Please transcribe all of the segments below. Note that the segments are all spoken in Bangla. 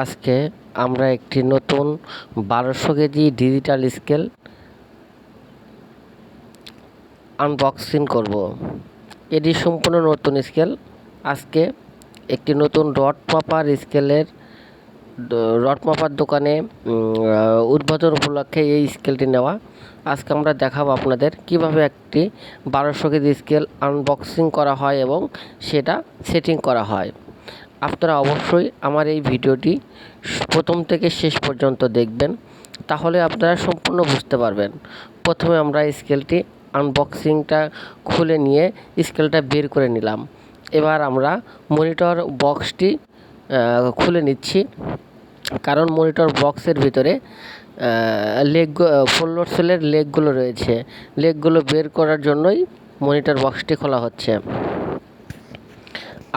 আজকে আমরা একটি নতুন বারোশো কেজি ডিজিটাল স্কেল আনবক্সিং করব। এটি সম্পূর্ণ নতুন স্কেল আজকে একটি নতুন রড মাপার স্কেলের রড মাপার দোকানে উদ্বোধন উপলক্ষে এই স্কেলটি নেওয়া। আজকে আমরা দেখাবো আপনাদের কীভাবে একটি বারোশো কেজি স্কেল আনবক্সিং করা হয় এবং সেটা সেটিং করা হয়। আপনারা অবশ্যই আমার এই ভিডিওটি প্রথম থেকে শেষ পর্যন্ত দেখবেন, তাহলে আপনারা সম্পূর্ণ বুঝতে পারবেন। প্রথমে আমরা স্কেলটি আনবক্সিংটা খুলে নিয়ে স্কেলটা বের করে নিলাম। এবার আমরা মনিটর বক্সটি খুলে নিচ্ছি। কারণ মনিটর বক্সের ভিতরে লেগ ফোল্ডর সেলের লেগগুলো রয়েছে। লেগগুলো বের করার জন্যই মনিটর বক্সটি খোলা হচ্ছে।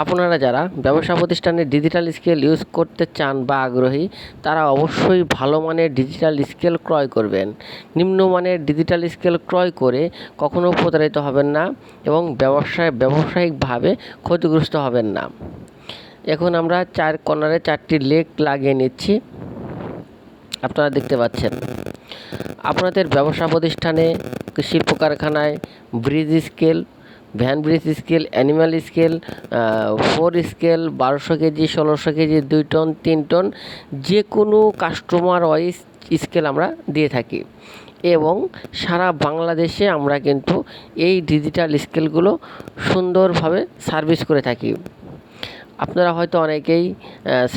আপনারা যারা ব্যবসা প্রতিষ্ঠানে ডিজিটাল স্কেল ইউজ করতে চান বা আগ্রহী, তারা অবশ্যই ভালো মানের ডিজিটাল স্কেল ক্রয় করবেন। নিম্নমানের ডিজিটাল স্কেল ক্রয় করে কখনো প্রতারিত হবেন না এবং ব্যবসায়, ব্যবসায়িকভাবে ক্ষতিগ্রস্ত হবেন না। এখন আমরা চার কর্নারে চারটি লেগ লাগিয়ে নিচ্ছি। আপনারা দেখতে পাচ্ছেন। আপনাদের ব্যবসা প্রতিষ্ঠানে শিল্প কারখানায় bridge scale van bridge scale animal scale four scale, বারোশো কেজি, ষোলোশো কেজি, দুই টন, তিন টন যে কোনো কাস্টমার ওয়াইজ স্কেল আমরা দিয়ে থাকি। এবং সারা বাংলাদেশে আমরা কিন্তু এই ডিজিটাল স্কেলগুলো সুন্দরভাবে সার্ভিস করে থাকি। আপনারা হয়তো অনেকেই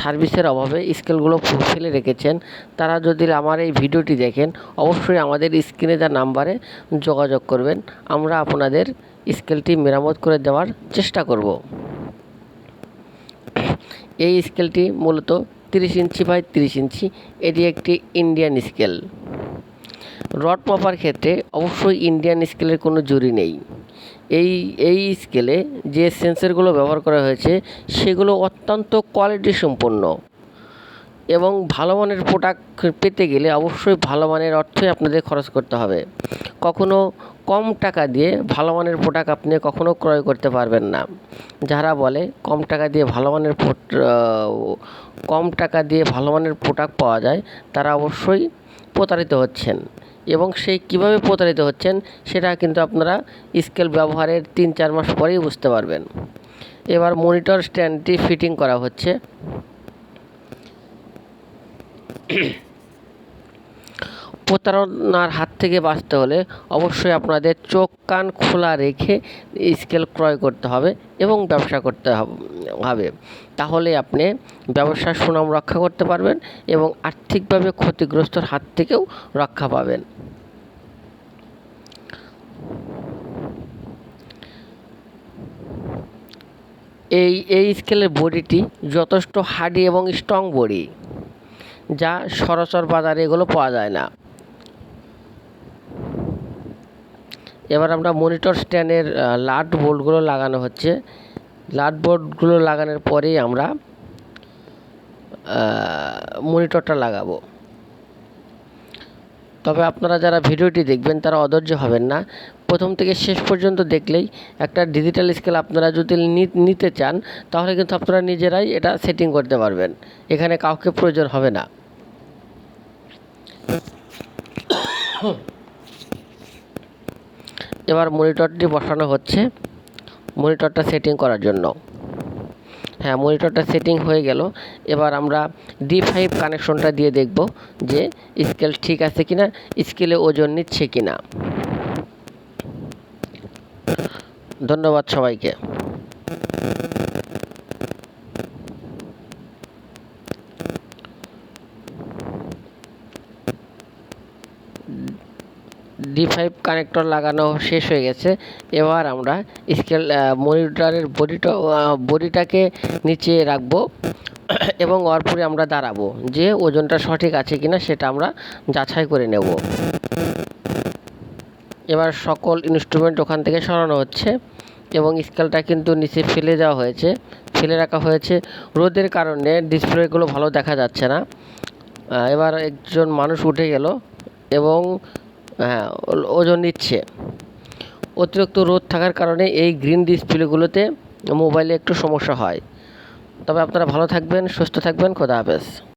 সার্ভিসের অভাবে স্কেলগুলো ফেলে রেখেছেন। তারা যদি আমার এই ভিডিওটি দেখেন, অবশ্যই আমাদের স্ক্রিনে দেওয়া নাম্বারে যোগাযোগ করবেন। আমরা আপনাদের স্কেলটি মেরামত করে দেওয়ার চেষ্টা করব। এই স্কেলটি মূলত তিরিশ ইঞ্চি বাই তিরিশ ইঞ্চি। এটি একটি ইন্ডিয়ান স্কেল রড মাপার ক্ষেত্রে অবশ্যই ইন্ডিয়ান স্কেলের কোনো জুরি নেই। এই এই স্কেলে যে সেন্সরগুলো ব্যবহার করা হয়েছে, সেগুলো অত্যন্ত কোয়ালিটি সম্পন্ন। এবং ভালো মানের প্রোডাক্ট পেতে গেলে অবশ্যই ভালো মানের অর্থই আপনাদের খরচ করতে হবে। কখনো কম টাকা দিয়ে ভালো মানের প্রোডাক্ট আপনি কখনো ক্রয় করতে পারবেন না। যারা বলে কম টাকা দিয়ে ভালো মানের কম টাকা দিয়ে ভালো মানের প্রোডাক্ট পাওয়া যায়, তারা অবশ্যই প্রতারিত হচ্ছেন। এবং সেই কীভাবে প্রতারিত হচ্ছেন, সেটা কিন্তু আপনারা স্কেল ব্যবহারের তিন চার মাস পরেই বুঝতে পারবেন। এবার মনিটর স্ট্যান্ডটি ফিটিং করা হচ্ছে। প্রতারণার হাত থেকে বাঁচতে হলে অবশ্যই আপনাদের চোখ কান খোলা রেখে স্কেল ক্রয় করতে হবে এবং ব্যবসা করতে হবে তাহলে আপনি ব্যবসার সুনাম রক্ষা করতে পারবেন এবং আর্থিকভাবে ক্ষতিগ্রস্তর হাত থেকেও রক্ষা পাবেন। এই এই স্কেলের বডিটি যথেষ্ট হার্ডি এবং স্ট্রং বডি, যা সরাসর বাজারে এগুলো পাওয়া যায় না। এবার আমরা মনিটর স্ট্যান্ডের লাট বোল্টগুলো লাগানো হচ্ছে। লাট বোল্টগুলো লাগানোর পরেই আমরা মনিটরটা লাগাবো। তবে আপনারা যারা ভিডিওটি দেখবেন, তারা অধৈর্য হবেন না। প্রথম থেকে শেষ পর্যন্ত দেখলেই একটা ডিজিটাল স্কেল আপনারা যদি নিতে চান, তাহলে কিন্তু আপনারা নিজেরাই এটা সেটিং করতে পারবেন। এখানে কাউকে প্রয়োজন হবে না। এবার মনিটরটি বসানো হচ্ছে। মনিটরটা সেটিং করার জন্য। হ্যাঁ মনিটরটা সেটিং হয়ে গেল। এবার আমরা ডি ফাইভ কানেকশনটা দিয়ে দেখব যে স্কেল ঠিক আছে কি না স্কেলে ওজন নিচ্ছে কি না ধন্যবাদ সবাইকে। ডি ফাইভ কানেক্টর লাগানো শেষ হয়ে গেছে। এবার আমরা স্কেল মনিটরের বডিটা বডিটাকে নিচে রাখব এবং অরপরে আমরা দাঁড়াবো যে ওজনটা সঠিক আছে কিনা সেটা আমরা যাচাই করে নেব। এবার সকল ইনস্ট্রুমেন্ট ওখান থেকে সরানো হচ্ছে এবং স্কেলটা কিন্তু নিচে ফেলে দেওয়া হয়েছে। ফেলে রাখা হয়েছে রোদের কারণে ডিসপ্লেগুলো ভালো দেখা যাচ্ছে না। এবার একজন মানুষ উঠে গেল এবং হ্যাঁ ওজন নিচ্ছে। অতিরিক্ত রোদ থাকার কারণে এই গ্রিন ডিসপ্লেগুলোতে মোবাইলে একটু সমস্যা হয়। তবে আপনারা ভালো থাকবেন, সুস্থ থাকবেন, খোদা হাফেজ।